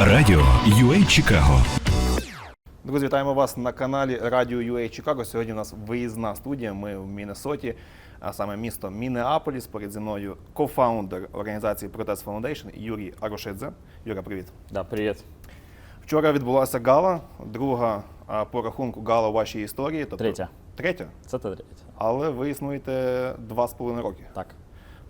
Радіо UA Чикаго. Друзі, вітаємо вас на каналі Радіо UA Чикаго. Сьогодні у нас виїзна студія. Ми в Міннесоті, а саме місто Міннеаполіс. Поряд зі мною кофаундер організації Protest Foundation Юрій Арошидзе. Юра, привіт. Да, привет. Вчора відбулася гала, друга по рахунку гала у вашій історії. Тобто, Третя. Третя. Це та третя. Але ви існуєте два з половиною роки. Так.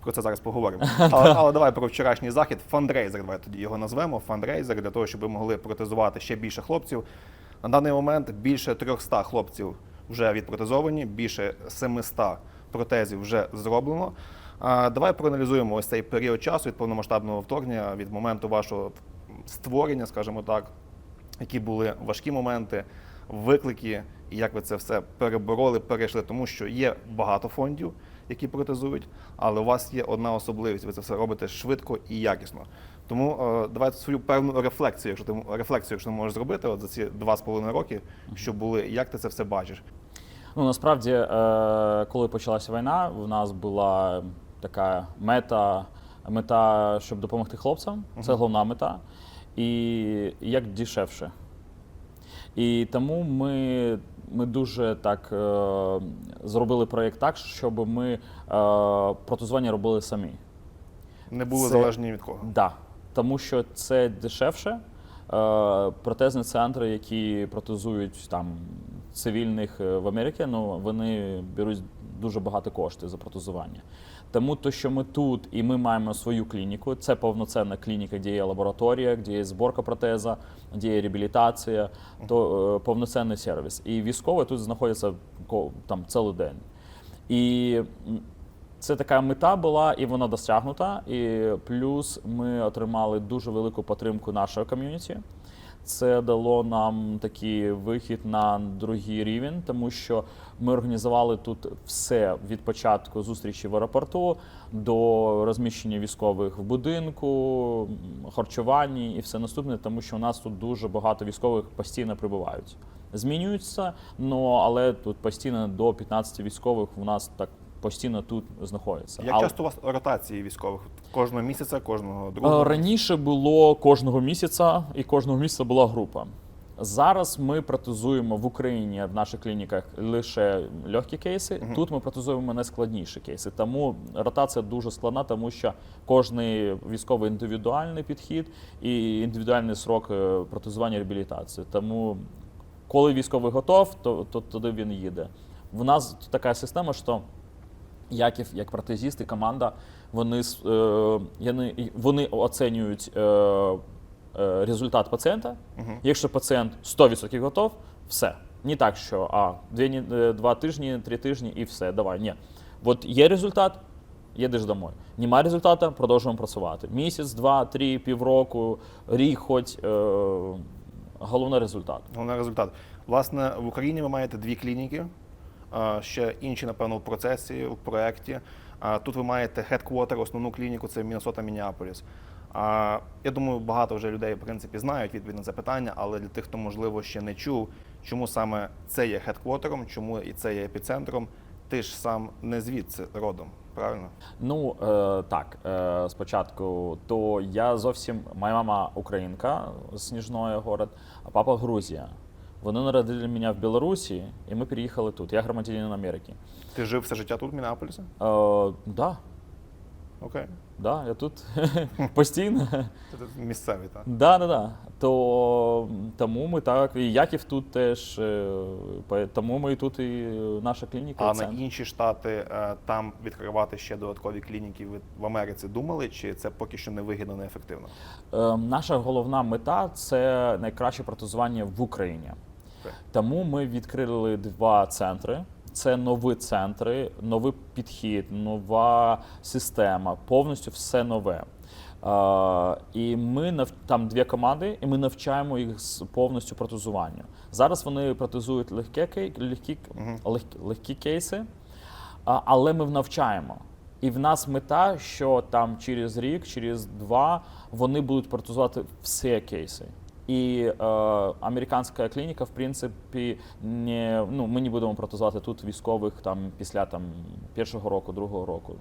Про це зараз поговоримо. Але, але давай про вчорашній захід. Фандрейзер, давай тоді його назвемо. Фандрейзер для того, щоб ви могли протезувати ще більше хлопців. На даний момент більше 300 хлопців вже відпротезовані, більше 700 протезів вже зроблено. А, давай проаналізуємо ось цей період часу від повномасштабного вторгнення, від моменту вашого створення, скажімо так, які були важкі моменти, виклики, і як ви це все перебороли, перейшли, тому що є багато фондів, які протезують, але у вас є одна особливість. Ви це все робите швидко і якісно. Тому е, давайте свою певну рефлексію, якщо ти рефлексію, якщо ти можеш зробити от за ці два з половиною роки, що були, як ти це все бачиш? Ну насправді, е, коли почалася війна, в нас була така мета, мета, щоб допомогти хлопцям. Це головна мета. І як дешевше. І тому ми, ми дуже так е, зробили проєкт так, щоб ми е, протезування робили самі. Не були Це- залежні від кого. Да, тому що це дешевше. Е, Протезні центри, які протезують там цивільних в Америці, ну вони беруть дуже багато коштів за протезування. Тому то, що ми тут і ми маємо свою клініку, це повноцінна клініка, де є лабораторія, де є зборка протеза, де є реабілітація, то е, повноцінний сервіс. І військові тут знаходяться там цілий день. І це така мета була, і вона досягнута. І плюс ми отримали дуже велику підтримку нашого ком'юніті. Це дало нам такий вихід на другий рівень, тому що ми організували тут все від початку зустрічі в аеропорту до розміщення військових в будинку, м, харчуванні і все наступне, тому що у нас тут дуже багато військових постійно прибувають. Змінюються, але тут постійно до 15 військових у нас так постійно тут знаходяться. Як Але- часто у вас ротації військових? Кожного місяця, кожного Е, другого? Раніше було кожного місяця, і кожного місяця була група. Зараз ми протезуємо в Україні в наших клініках лише легкі кейси. Тут ми протезуємо найскладніші кейси. Тому ротація дуже складна, тому що кожний військовий індивідуальний підхід і індивідуальний срок е, протезування реабілітації. Тому коли військовий готов, то, то туди він їде. В нас така система, що Яків, як протезіст і команда, вони, е, вони оцінюють е, е, результат пацієнта. Якщо пацієнт 100% готов, все. Не так, що а, дві, е, два тижні, три тижні і все, давай. Ні. От є результат, їдеш домой. Немає результату, продовжуємо працювати. Місяць, два, три, півроку, рік, хоч е, головний результат. Головний результат. Власне, в Україні ви маєте дві клініки, ще інші, напевно, в процесі, в проєкті. Тут ви маєте headquarter, основну клініку, це Міннесота. А, Я думаю, багато вже людей, в принципі, знають відповідь на це питання, але для тих, хто, можливо, ще не чув, чому саме це є хедквотером, чому і це є епіцентром, ти ж сам не звідси родом, правильно? Ну е, так, е, спочатку, то я зовсім моя мама українка Сніжної город, а папа Грузія. Вони народили мене в Білорусі, і ми переїхали тут. Я громадянин Америки. Ти жив все життя тут, в Міннеаполісі? Е, да, Окей. да, я тут постійно. Ти тут місцевий, так? Да, да, да. То тому ми так, і Яків тут теж, е, тому ми тут і наша клініка. А і на інші штати е, там відкривати ще додаткові клініки в Америці думали, чи це поки що невигідно, неефективно? Е, Наша головна мета це найкраще протезування в Україні. Окей. Тому ми відкрили два центри. Це нові центри, новий підхід, нова система, повністю все нове. Е, і ми нав... там дві команди, і ми навчаємо їх з повністю протезуванню. Зараз вони протезують легкі, кей... легкі... легкі... легкі кейси, але ми навчаємо. І в нас мета, що там через рік, через два вони будуть протезувати всі кейси. І е, американська клініка, в принципі, не, ну, ми не будемо протезувати тут військових там, після там, першого року, другого року.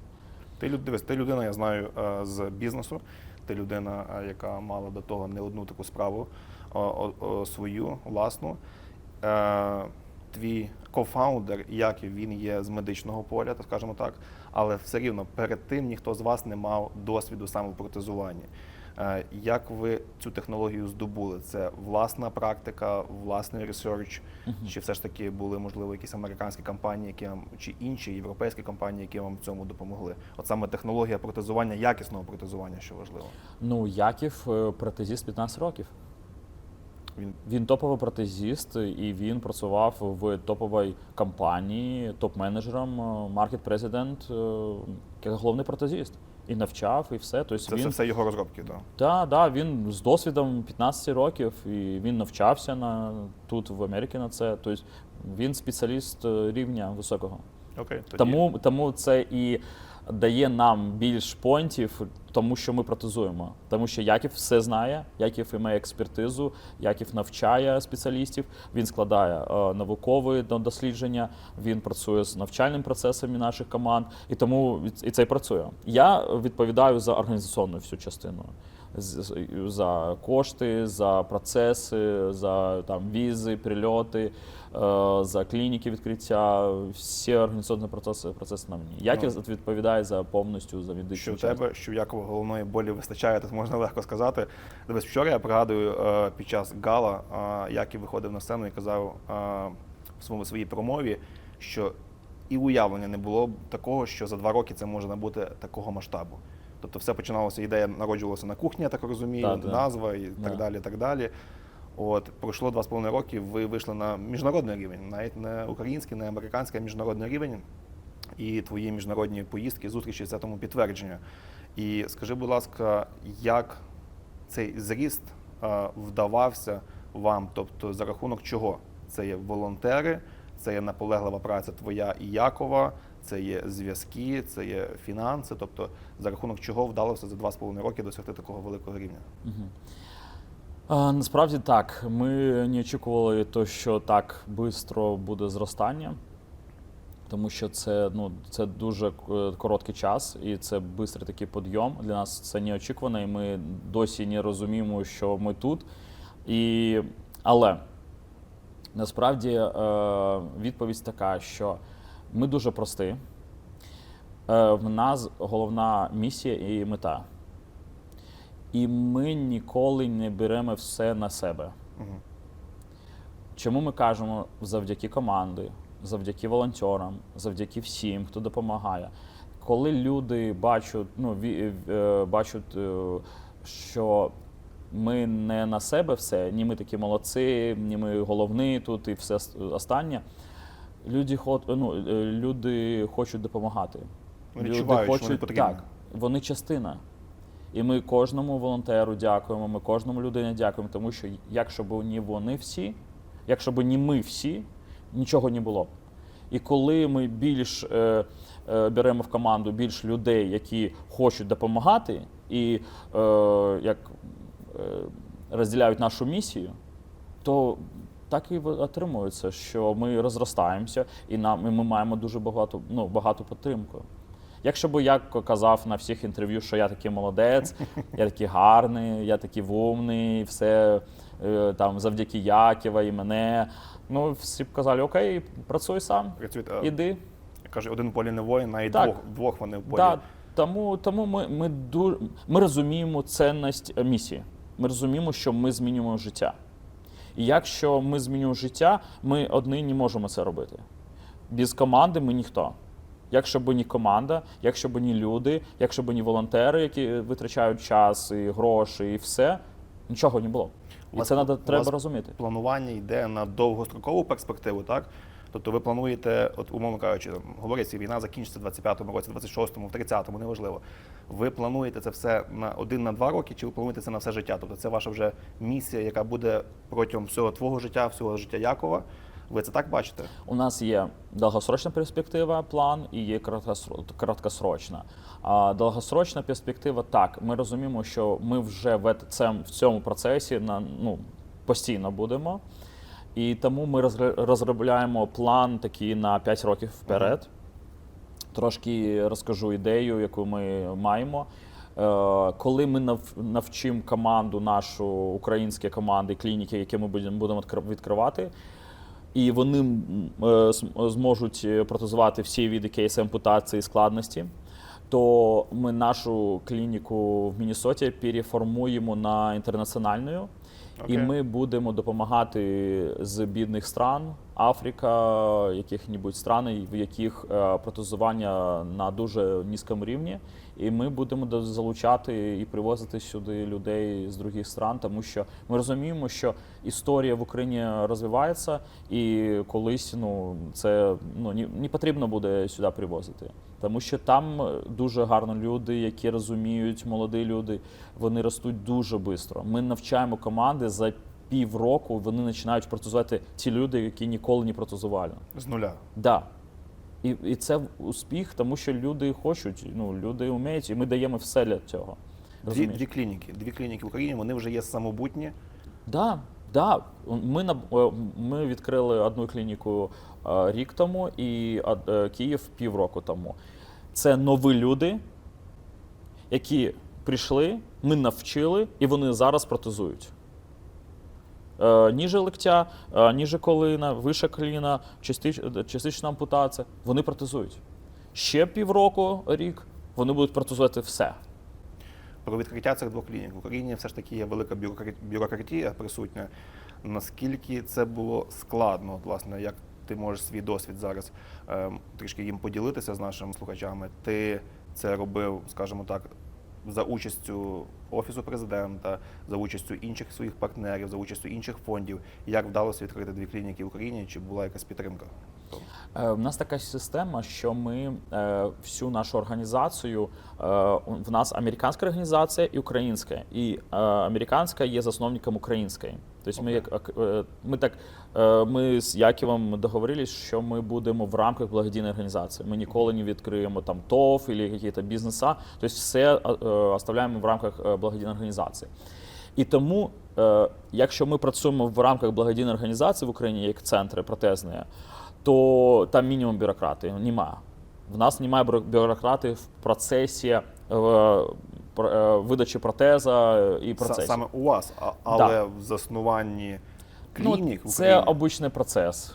Ти дивись, ти людина, я знаю е, з бізнесу. ти людина, е, яка мала до того не одну таку справу о, о, свою власну. Е, твій кофаундер, Яків, він є з медичного поля, так скажімо так, але все рівно перед тим ніхто з вас не мав досвіду протезуванні. Е, Як ви цю технологію здобули? Це власна практика, власний ресерч, чи все ж таки були можливо якісь американські компанії, які вам чи інші європейські компанії, які вам в цьому допомогли? От саме технологія протезування, якісного протезування, що важливо. Ну, Яків е, протезіст 15 років. Він Він топовий протезіст, і він працював в топовій компанії, топ-менеджером, маркет-президент, як головний протезіст. І навчав, і все. Тобто це, він, це все його розробки, так. Так, так. він з досвідом 15 років, і він навчався на, тут в Америці на це. Тобто він спеціаліст е, рівня високого. Окей, тоді. Тому, тому це і дає нам більш понтів, тому що ми протезуємо. Тому що Яків все знає, Яків має експертизу, Яків навчає спеціалістів, він складає е, наукові до- дослідження, він працює з навчальним процесами наших команд, і тому і це і працює. Я відповідаю за організаційну всю частину. За кошти, за процеси, за там візи, прильоти, е, за клініки відкриття, всі організаційні процеси, процеси на мені. Яків відповідає за повністю за Що в тебе, що в Якова головної болі вистачає, тут можна легко сказати. Дивись, вчора я пригадую е, під час гала, е, Яків виходив на сцену і казав е, в своєму своїй промові, що і уявлення не було такого, що за два роки це може набути такого масштабу. Тобто все починалося, ідея народжувалася на кухні, я так розумію, Так, да. назва і Да. так далі. так далі. От пройшло два з половиною роки, ви вийшли на міжнародний рівень, навіть не український, не американський, а міжнародний рівень. І твої міжнародні поїздки, зустрічі це тому підтвердження. І скажи, будь ласка, як цей зріст е, вдавався вам? Тобто за рахунок чого? Це є волонтери, це є наполеглива праця твоя і Якова, це є зв'язки, це є фінанси. Тобто за рахунок чого вдалося за два з половиною роки досягти такого великого рівня? А, насправді так. Ми не очікували, то, що так швидко буде зростання, тому що це, ну, це дуже е, короткий час і це швидкий такий підйом. Для нас це неочікувано, і ми досі не розуміємо, що ми тут. І... Але насправді е, відповідь така, що ми дуже прості. Е, в нас головна місія і мета. І ми ніколи не беремо все на себе. Мгм. Чому ми кажемо завдяки команди, завдяки волонтерам, завдяки всім, хто допомагає. Коли люди бачать, ну, е, бачать, е, що ми не на себе все, ні ми такі молодці, ні ми головні тут і все останнє. Люди, хот, ну, е, люди хочуть допомагати. Вони відчувають, що вони потрібні. Так, вони частина. І ми кожному волонтеру дякуємо, ми кожному людині дякуємо, тому що якщо б не вони всі, якщо б не ми всі, нічого не було б. І коли ми більш е, е, беремо в команду більш людей, які хочуть допомагати, і е, як е, розділяють нашу місію, то так і отримується, що ми розростаємося, і нам і ми маємо дуже багато, ну, багато підтримку. Якщо б я казав на всіх інтерв'ю, що я такий молодець, я такий гарний, я такий вумний, все е, там завдяки Яківа і мене. Ну, всі б казали, окей, працюй сам, е, іди. каже, один в полі не воїн, навіть Так. двох, двох вони в полі. Да, тому тому ми, ми, ду, ми розуміємо цінність місії. Ми розуміємо, що ми змінюємо життя. І якщо ми змінюємо життя, ми одні не можемо це робити. Без команди ми ніхто. Якщо б ні команда, якщо б ні люди, якщо б ні волонтери, які витрачають час і гроші, і все, нічого не було. І вас- це треба, треба розуміти. планування йде на довгострокову перспективу, так? Тобто ви плануєте, от умовно кажучи, говориться, війна закінчиться в 25-му році, 26-му, в 30-му, неважливо. Ви плануєте це все на один на два роки, чи ви плануєте це на все життя? Тобто це ваша вже місія, яка буде протягом всього твого життя, всього життя Якова. Ви це так бачите? У нас є довгосрочна перспектива, план і є короткосрочна. А довгосрочна перспектива так. Ми розуміємо, що ми вже в цьому процесі на ну постійно будемо. І тому ми розробляємо план такий на 5 років вперед. Трошки розкажу ідею, яку ми маємо. Е, Коли ми нав- навчимо команду, нашу українські команди, клініки, які ми будемо відкривати, і вони е, зможуть е, протезувати всі види кейси ампутації і складності, то ми нашу клініку в Міннесоті переформуємо на інтернаціональну. І ми будемо допомагати з бідних стран, Африка, яких-небудь стран, в яких е, протезування на дуже низькому рівні. І ми будемо залучати і привозити сюди людей з других стран, тому що ми розуміємо, що історія в Україні розвивається, і колись ну це ну ні, не потрібно буде сюди привозити. Тому що там дуже гарно люди, які розуміють, молоді люди, вони ростуть дуже швидко. Ми навчаємо команди за півроку, вони починають протезувати ті люди, які ніколи не протезували. З нуля. Да. І, і це успіх, тому що люди хочуть, ну люди вміють, і ми даємо все для цього. Дві, дві клініки. Дві клініки в Україні, вони вже є самобутні. Да, да. Ми, на- е, ми відкрили одну клініку е, рік тому і е, Київ півроку тому. Це нові люди, які прийшли, ми навчили, і вони зараз протезують. Е, Ніже ликтя, е, ніже коліна, вище коліна, частич- частична ампутація. Вони протезують. Ще півроку, рік, вони будуть протезувати все. Про відкриття цих двох клінік в Україні все ж таки є велика бюрокра- бюрократія присутня. Наскільки це було складно, власне, як ти можеш свій досвід зараз ем, трішки їм поділитися з нашими слухачами? Ти це робив, скажімо так, за участю офісу президента, за участю інших своїх партнерів, за участю інших фондів. Як вдалося відкрити дві клініки в Україні? Чи була якась підтримка? У нас така система, що ми е, всю нашу організацію е, в нас американська організація і українська. І е, американська є засновником української. Тобто ми як ак- е, ми так е, ми з Яківом договорились, що ми будемо в рамках благодійної організації. Ми ніколи не відкриємо там ТОВ або якісь бізнеса. Тобто все е, оставляємо в рамках благодійної організації. І тому, якщо ми працюємо в рамках благодійної організації в Україні, як центри протезні, то там мінімум бюрократи немає. В нас немає бюро- бюрократи в процесі про- видачі протеза і Са- процесі. Саме у вас, а- але в заснуванні клінік ну, це обичний процес.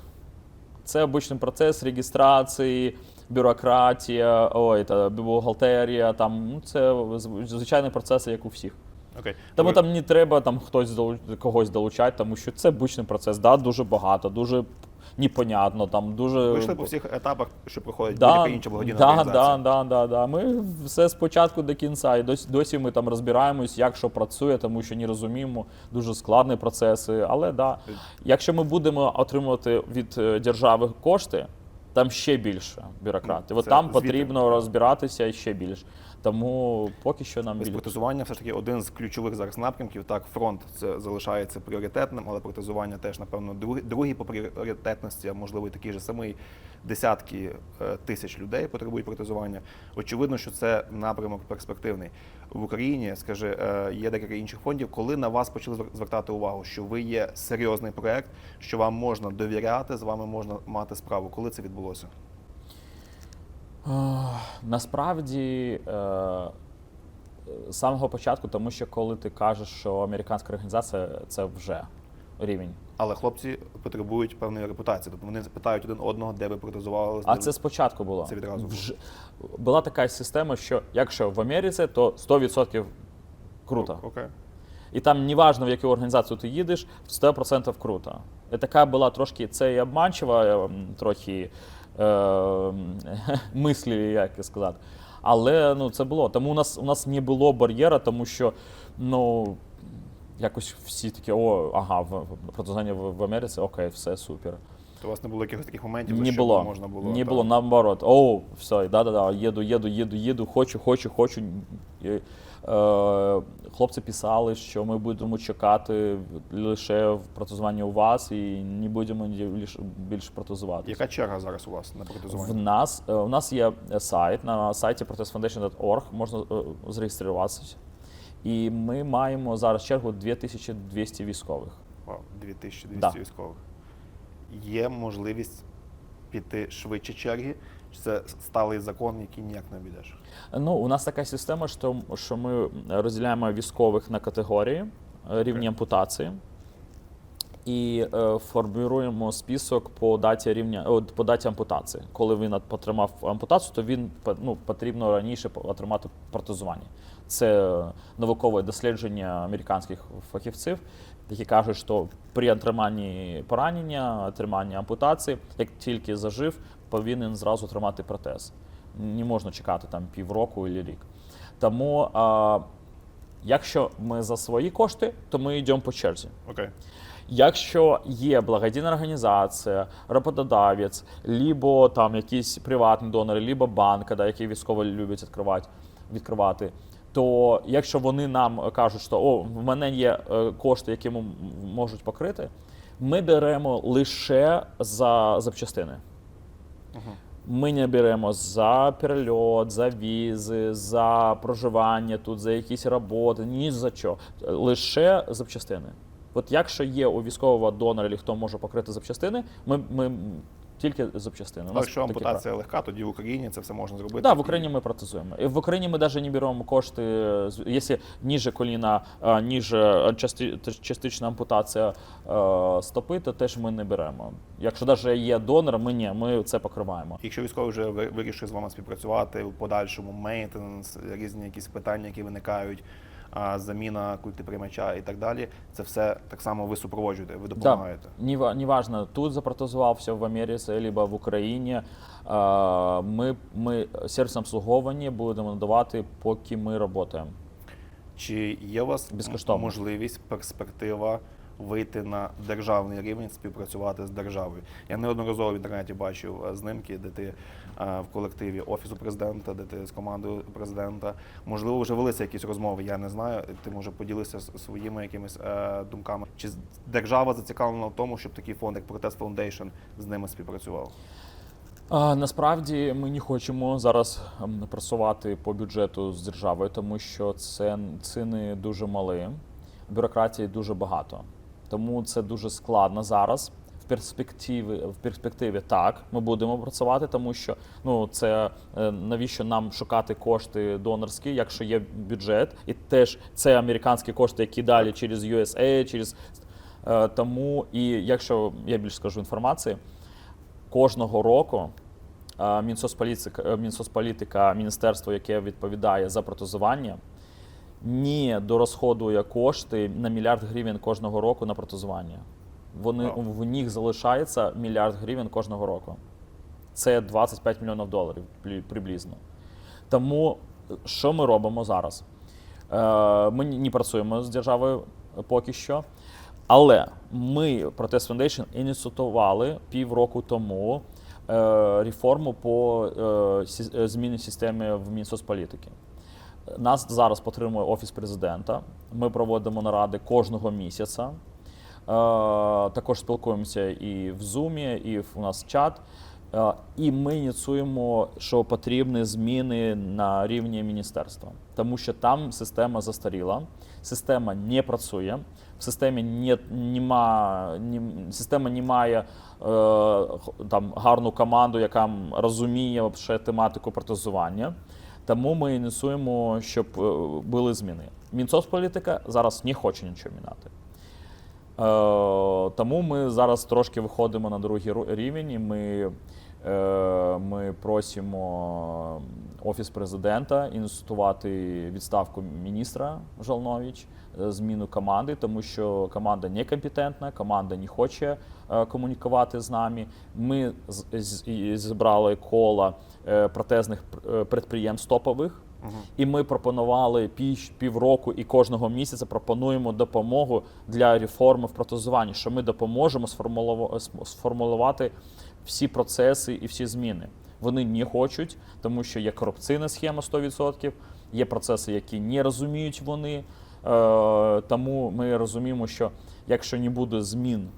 Це обичний процес реєстрації, бюрократія, ой, та бухгалтерія. Там ну це звичайний процес, як у всіх. Окей. Тому Ви- там не треба там хтось когось долучати, тому що це обичний процес. Да, дуже багато, дуже непонятно. Там дуже Ви йшли по всіх етапах, що проходить Да, будь-яка інша благодійна да, організація. да, да, да, да. Ми все спочатку до кінця. І досі, досі ми там розбираємось, як що працює, тому що не розуміємо дуже складні процеси. Але да, якщо ми будемо отримувати від е, держави кошти, там ще більше бюрократів. От там звідти. потрібно розбиратися ще більше. Тому поки що нам протезування все ж таки один з ключових зараз напрямків. Так, фронт це залишається пріоритетним, але протезування теж, напевно, другий, другий по пріоритетності, а можливо і такий же самий. Десятки е, тисяч людей потребують протезування. Очевидно, що це напрямок перспективний. В Україні, скажи, е, є декілька інших фондів. Коли на вас почали звертати увагу, що ви є серйозний проект, що вам можна довіряти, з вами можна мати справу. Коли це відбулося? Насправді е, з самого початку, тому що коли ти кажеш, що американська організація це вже рівень. Але хлопці потребують певної репутації. Тобто вони питають один одного, де ви протезували. А де це спочатку було. Це відразу. Вж- Була така система, що якщо в Америці, то 100% круто. Окей. І там неважно, в яку організацію ти їдеш, 100% круто. І така була трошки це і обманчива, е, трохи е, мислі, як сказати. Але ну, це було. Тому у нас, у нас не було бар'єра, тому що ну, якось всі такі, о, ага, в, протезання в, в Америці, окей, все супер. То у вас не було якихось таких моментів, Не що було. можна було. Не так? було, наоборот. О, все, да-да-да, їду, їду, їду, їду, хочу, хочу, хочу. Е, хлопці писали, що ми будемо чекати лише в протезуванні у вас і не будемо більше протезувати. Яка черга зараз у вас на В нас, е, у нас є сайт, на сайті protestfoundation.org можна е, зареєструватися. І ми маємо зараз чергу 2200 військових. Вау, 2200 Да. військових. Є можливість піти швидше черги, Чи це сталий закон, який ніяк не обійдеш? Ну, у нас така система, що, що ми розділяємо військових на категорії е, рівні ампутації і е, формуємо список по даті рівня о, по даті ампутації. Коли він от- отримав ампутацію, то він ну, потрібно раніше отримати протезування. Це наукове дослідження американських фахівців, які кажуть, що при отриманні поранення, отриманні ампутації, як тільки зажив, повинен зразу отримати протез. Не можна чекати там півроку і рік. Тому, а, якщо ми за свої кошти, то ми йдемо по черзі. Окей. Якщо є благодійна організація, роботодавець, либо там якісь приватні донори, либо банк, да, які військові люблять відкривати, відкривати, то якщо вони нам кажуть, що о, в мене є е, кошти, які можуть покрити, ми беремо лише за запчастини. Ми не беремо за перельот, за візи, за проживання тут, за якісь роботи, ні за що. Лише запчастини. От якщо є у військового донора, хто може покрити запчастини, ми, ми тільки запчастини. У А нас якщо такі ампутація легка, тоді в Україні це все можна зробити. Да, в Україні ми протезуємо. І в Україні ми навіть не беремо кошти, якщо ніже коліна, а, ніже частична ампутація стопи, то теж ми не беремо. Якщо навіть є донор, ми ні, ми це покриваємо. Якщо військовий вже ви- вирішив з вами співпрацювати в подальшому мейнтенс, різні якісь питання, які виникають, заміна культиприймача і так далі, це все так само ви супроводжуєте, ви допомагаєте. Да. ва- неважно, тут запротезувався в Америці, або в Україні. Ми, ми сервіс обслуговування будемо надавати, поки ми працюємо. Чи є у вас можливість, перспектива вийти на державний рівень, співпрацювати з державою? Я неодноразово в інтернеті бачив е, знимки, де ти е, в колективі офісу президента, де ти з командою президента. Можливо, вже велися якісь розмови. Я не знаю. Ти може поділися своїми якимись е, думками. Чи держава зацікавлена в тому, щоб такий фонд, як Протест Foundation, з ними співпрацював? Насправді ми не хочемо зараз ем, працювати по бюджету з державою, тому що це ціни дуже малі, бюрократії дуже багато. Тому це дуже складно зараз. В перспективі, в перспективі так, ми будемо працювати, тому що ну це е, навіщо нам шукати кошти донорські, якщо є бюджет, і теж це американські кошти, які далі через USA, через е, тому. І якщо я більше скажу інформації, кожного року е, Мінсоцполітика, Мінсоцполітика, міністерство, яке відповідає за протезування, не дорозходує кошти на мільярд гривень кожного року на протезування. Вони, Вау. в них залишається мільярд гривень кожного року. Це 25 мільйонів доларів приблизно. Тому що ми робимо зараз? Е, Ми не працюємо з державою поки що. Але ми, Protest Foundation, ініціювали півроку тому е, реформу по е, зміні системи в Мінсоцполітики. Нас зараз підтримує Офіс президента. Ми проводимо наради кожного місяця. Е, також спілкуємося і в Zoom, і у нас чат. Е, І ми ініціюємо, що потрібні зміни на рівні міністерства, тому що там система застаріла, система не працює, в системі не, нема, ні- система не має е, там гарну команду, яка розуміє тематику протезування. Тому ми ініціюємо, щоб е, були зміни. Мінсоцполітика зараз не хоче нічого міняти. Е, тому ми зараз трошки виходимо на другий рівень, і ми, е, ми просимо Офіс президента інститувати відставку міністра Жалнович, зміну команди, тому що команда некомпетентна, команда не хоче е, комунікувати з нами. Ми зібрали коло е, протезних е, підприємств топових. І ми пропонували пів, півроку і кожного місяця пропонуємо допомогу для реформи в протезуванні, що ми допоможемо сформулювати всі процеси і всі зміни. Вони не хочуть, тому що є корупційна схема 100%, є процеси, які не розуміють вони. Е, тому ми розуміємо, що якщо не буде змін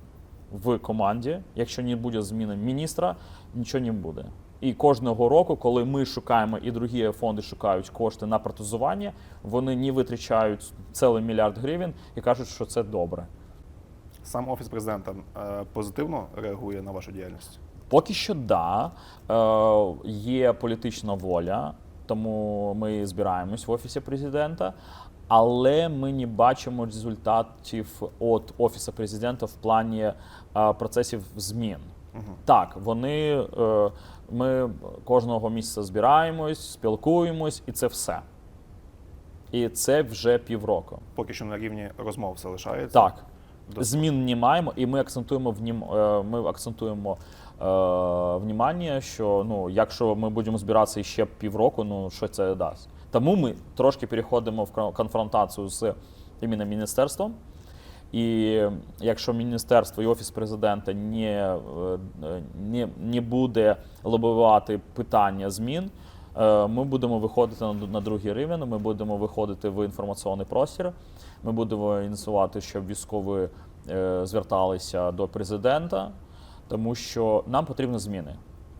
в команді, якщо не буде зміни міністра, нічого не буде. І кожного року, коли ми шукаємо і другі фонди шукають кошти на протезування, вони не витрачають цілий мільярд гривень і кажуть, що це добре. Сам офіс президента е, позитивно реагує на вашу діяльність? Поки що да. Е, є політична воля, тому ми збираємось в офісі президента. Але ми не бачимо результатів від офісу президента в плані е, процесів змін. Так, вони е, ми кожного місяця збираємось, спілкуємось, і це все. І це вже півроку. Поки що на рівні розмов все лишається. Так. Змін не маємо, і ми акцентуємо внім, е, ми акцентуємо е, внімання, що ну, якщо ми будемо збиратися ще півроку, ну що це дасть. Тому ми трошки переходимо в кон- конфронтацію з іменно міністерством. І якщо міністерство і офіс президента не, е, не, не буде лобувати питання змін, е, ми будемо виходити на, на другий рівень, ми будемо виходити в інформаційний простір, ми будемо ініціювати, щоб військові е, зверталися до президента, тому що нам потрібні зміни.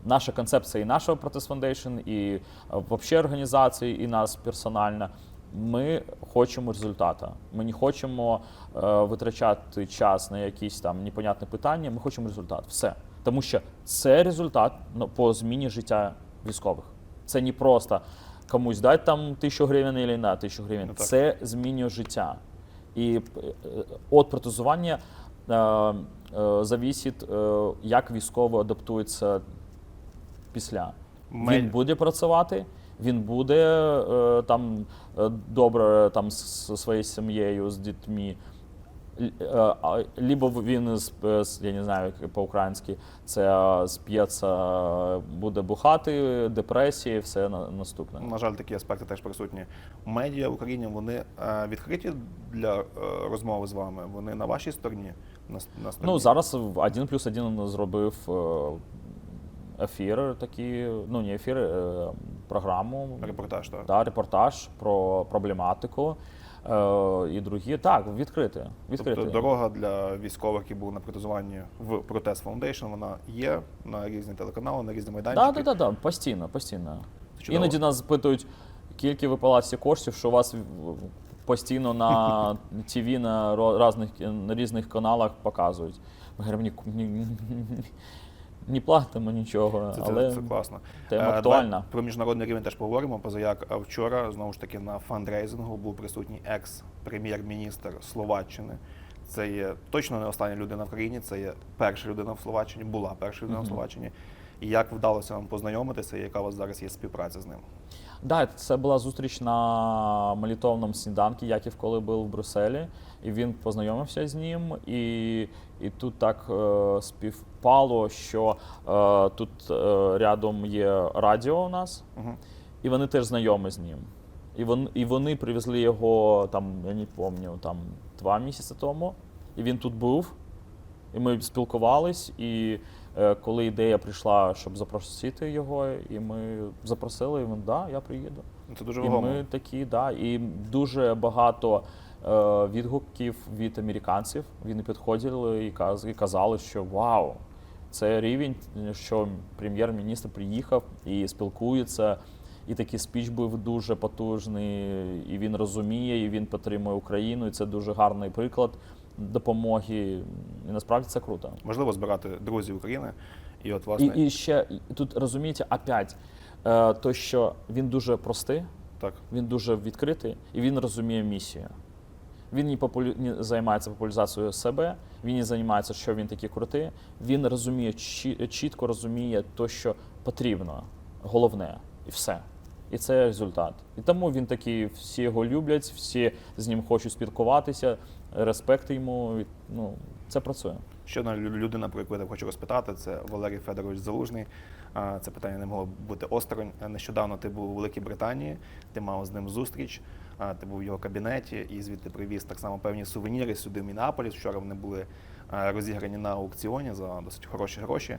Наша концепція і нашого Protest Foundation, і е, взагалі організації, і нас персонально. Ми хочемо результата. Ми не хочемо е, витрачати час на якісь там непонятні питання. Ми хочемо результат. Все. Тому що це результат ну, по зміні життя військових. Це не просто комусь дати там тисячу гривень або на тисячу гривень. Ну, це змінює життя. І від протезування е, е, завісить, е, як військово адаптується після. Ми- Він буде працювати, він буде е, там е, добре там з з своєю сім'єю, з дітьми. Л- е, Либо він я не знаю, як по-українськи, це сп'ється, буде бухати, депресії, все на- наступне. На жаль, такі аспекти теж присутні. Медіа в Україні вони відкриті для розмови з вами. Вони на вашій стороні. На, на стороні. Ну, зараз один плюс один зробив ефір такий, ну не ефір, е, програму. репортаж, так. Да, репортаж про проблематику е, і другі. Так, відкрити. відкрити. Тобто дорога для військових, які були на протезуванні в Protest Foundation, вона є на різні телеканали, на різні майданчики. Так, так, так, постійно, постійно. Чудово. Іноді нас запитують, скільки ви палаці коштів, що у вас постійно на ТВ на різних, на різних каналах показують. Ми говоримо, ні, ні, ні, не платимо нічого, Це, це, але це класно. тема Е, актуальна. Про міжнародний рівень теж поговоримо. Позаяк вчора знову ж таки на фандрейзингу був присутній екс-прем'єр-міністр Словаччини. Це є точно не остання людина в країні, це є перша людина в Словаччині, була перша людина в Словаччині. І як вдалося вам познайомитися, і яка у вас зараз є співпраця з ним? Да, це була зустріч на молитовному сніданку, Яків коли був в Брюсселі, і він познайомився з ним. І, і тут так е, співпало, що е, тут е, рядом є радіо у нас, Мгм. і вони теж знайомі з ним. І, вон, і вони привезли його там, я не пам'ятаю, там два місяці тому. І він тут був. І ми спілкувались, і е, коли ідея прийшла, щоб запросити його, і ми запросили, і він, да, я приїду. Ну, Це дуже І вагомо. ми такі, да, і дуже багато відгуків від американців. Вони підходили і, казали, що вау, це рівень, що прем'єр-міністр приїхав і спілкується. І такий спіч був дуже потужний, і він розуміє, і він підтримує Україну. І це дуже гарний приклад допомоги. І насправді це круто. Важливо збирати друзів України. І от, власне, І, і ще тут розумієте, опять, е, то, що він дуже простий, так. він дуже відкритий і він розуміє місію. Він не, популю... не займається популяризацією себе, він не займається, що він такий крутий. Він розуміє, чі- чітко розуміє те, що потрібно, головне, і все. І це результат. І тому він такий, всі його люблять, всі з ним хочуть спілкуватися, респект йому. Ну, це працює. Ще одна лю- людина, про яку я хочу розпитати, це Валерій Федорович Залужний. Це питання не могло бути осторонь. Нещодавно ти був у Великій Британії, ти мав з ним зустріч, ти був в його кабінеті і звідти привіз так само певні сувеніри сюди в Мінеаполіс. Вчора вони були розіграні на аукціоні за досить хороші гроші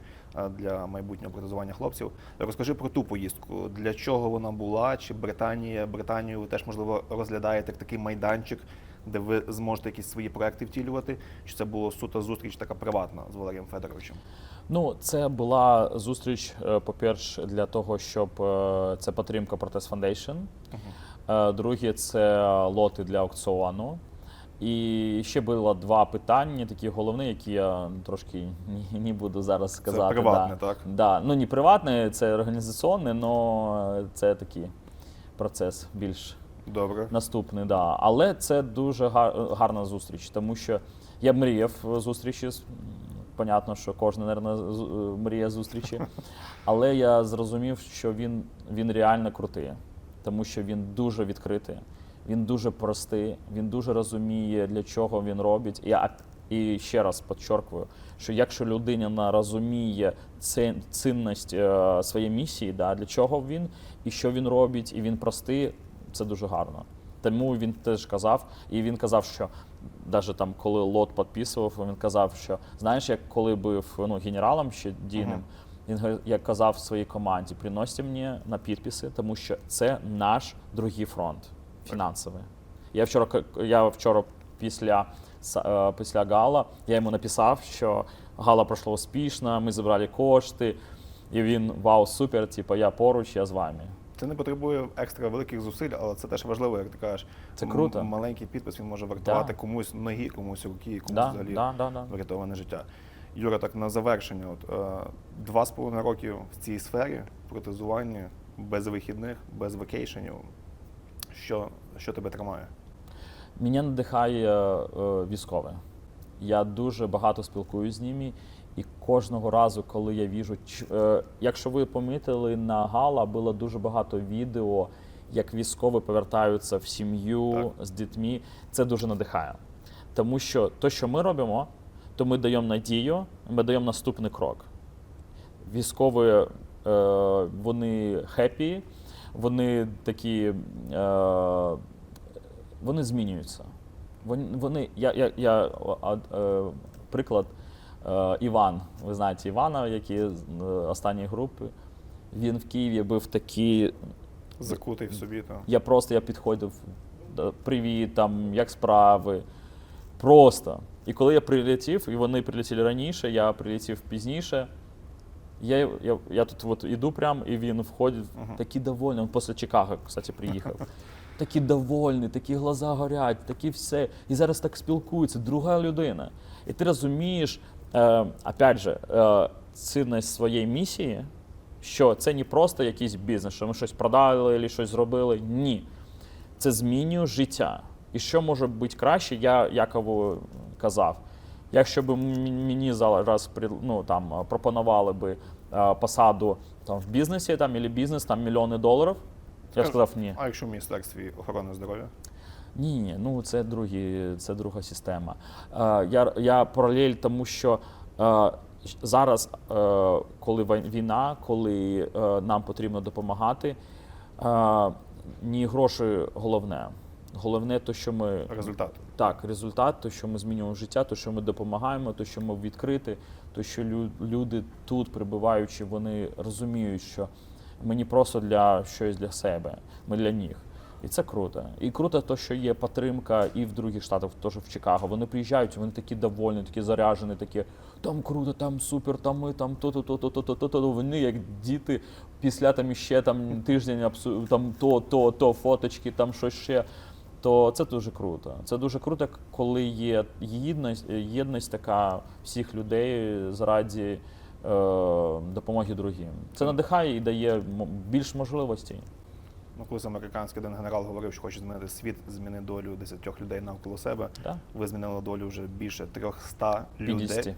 для майбутнього протезування хлопців. Розкажи про ту поїздку. Для чого вона була? Чи Британія, Британію ви теж можливо розглядаєте як такий майданчик, де ви зможете якісь свої проекти втілювати? Чи це було суто зустріч така приватна з Валерієм Федоровичем? Ну, це була зустріч, е, по-перше, для того, щоб е, це підтримка Protest Foundation. Е, Друге, це лоти для аукціону. І ще було два питання, такі головні, які я трошки не, буду зараз сказати. приватне, да. так? Да. Ну, не приватне, це організаційне, але це такий процес більш Добре. наступний. Да. Але це дуже гар- гарна зустріч, тому що я мріяв зустрічі. Понятно, що кожен, мабуть, мріє зустрічі. Але я зрозумів, що він, він реально крутий, тому що він дуже відкритий, він дуже простий, він дуже розуміє, для чого він робить. А- і ще раз підчеркую, що якщо людина розуміє цінність е, своєї місії, да, для чого він і що він робить, і він простий, це дуже гарно. Тому він теж казав, і він казав, що навіть там, коли лот підписував, він казав, що знаєш, як коли був ну, генералом ще дійним, він як казав своїй команді, приносьте мені на підписи, тому що це наш другий фронт фінансовий. Я вчора я вчора після е, після гала я йому написав, що гала пройшла успішно, ми зібрали кошти, і він вау, супер, типу, я поруч, я з вами. Це не потребує екстра великих зусиль, але це теж важливо, як ти кажеш. Це М- круто. Маленький підпис він може вартувати Да. комусь ноги, комусь руки, комусь Да, взагалі да, да, да. врятоване життя. Юра, так на завершення, от е, два з половиною роки в цій сфері протезування, без вихідних, без вакейшенів. Що, що тебе тримає? Мене надихає е, військове. Я дуже багато спілкуюсь з ними, і кожного разу, коли я віжу, ч- е, якщо ви помітили, на Гала було дуже багато відео, як військові повертаються в сім'ю з дітьми. Це дуже надихає. Тому що те, що ми робимо, то ми даємо надію, ми даємо наступний крок. Військові е, вони хеппі, вони такі. Е, вони змінюються. Вони, вони я, я, я а, е, приклад е, Іван. Ви знаєте Івана, який з останньої групи. Він в Києві був такий. Закутий в собі. То. Я просто я підходив, привіт, там, як справи. Просто. І коли я прилетів, і вони прилетіли раніше, я прилетів пізніше. Я, я, я тут от іду прям, і він входить, такий довольний. Він після Чикаго, кстати, приїхав. Такий довольний, такі глаза горять, такі все. І зараз так спілкується, друга людина. І ти розумієш, е, опять же, е, цінність своєї місії, що це не просто якийсь бізнес, що ми щось продали або щось зробили. Ні. Це змінює життя. І що може бути краще, я Якову казав. Якщо б мені зараз ну, там, пропонували би е, посаду там, в бізнесі там, або бізнес там, мільйони доларів, я б сказав ні. А якщо в міністерстві охорони здоров'я? Ні, ні, ну це другі, це друга система. Е, я, я паралель, тому що е, зараз, е, коли війна, коли е, нам потрібно допомагати, е, не гроші головне. Головне, то, що ми Результат. так, результат, то, що ми змінюємо життя, то, що ми допомагаємо, то, що ми відкриті, то, що лю- люди тут, прибуваючи, вони розуміють, що ми не просто для щось для себе, ми для них. І це круто. І круто, то, що є підтримка і в других штатах, теж в Чикаго. Вони приїжджають, вони такі довольні, такі заряджені, такі там круто, там супер, там ми, там то, то, то, то, то, то, то, то. Вони як діти після там іще там тиждень там то, то, то, фоточки, там щось ще то це дуже круто. Це дуже круто, коли є єдність, єдність така всіх людей заради е, допомоги другим. Це надихає і дає більш можливостей. Ну, колись американський один генерал говорив, що хоче змінити світ, змінити долю десятьох людей навколо себе. Да? Ви змінили долю вже більше 300 людей,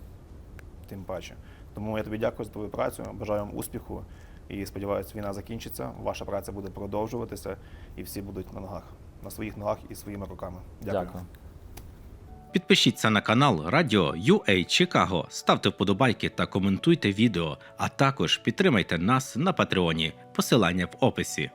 тим паче. Тому я тобі дякую за твою працю, бажаю вам успіху і сподіваюся, війна закінчиться, ваша праця буде продовжуватися і всі будуть на ногах, на своїх ногах і своїми руками. Дякую. Дякую. Підпишіться на канал Радіо UA Чикаго, ставте вподобайки та коментуйте відео, а також підтримайте нас на Патреоні. Посилання в описі.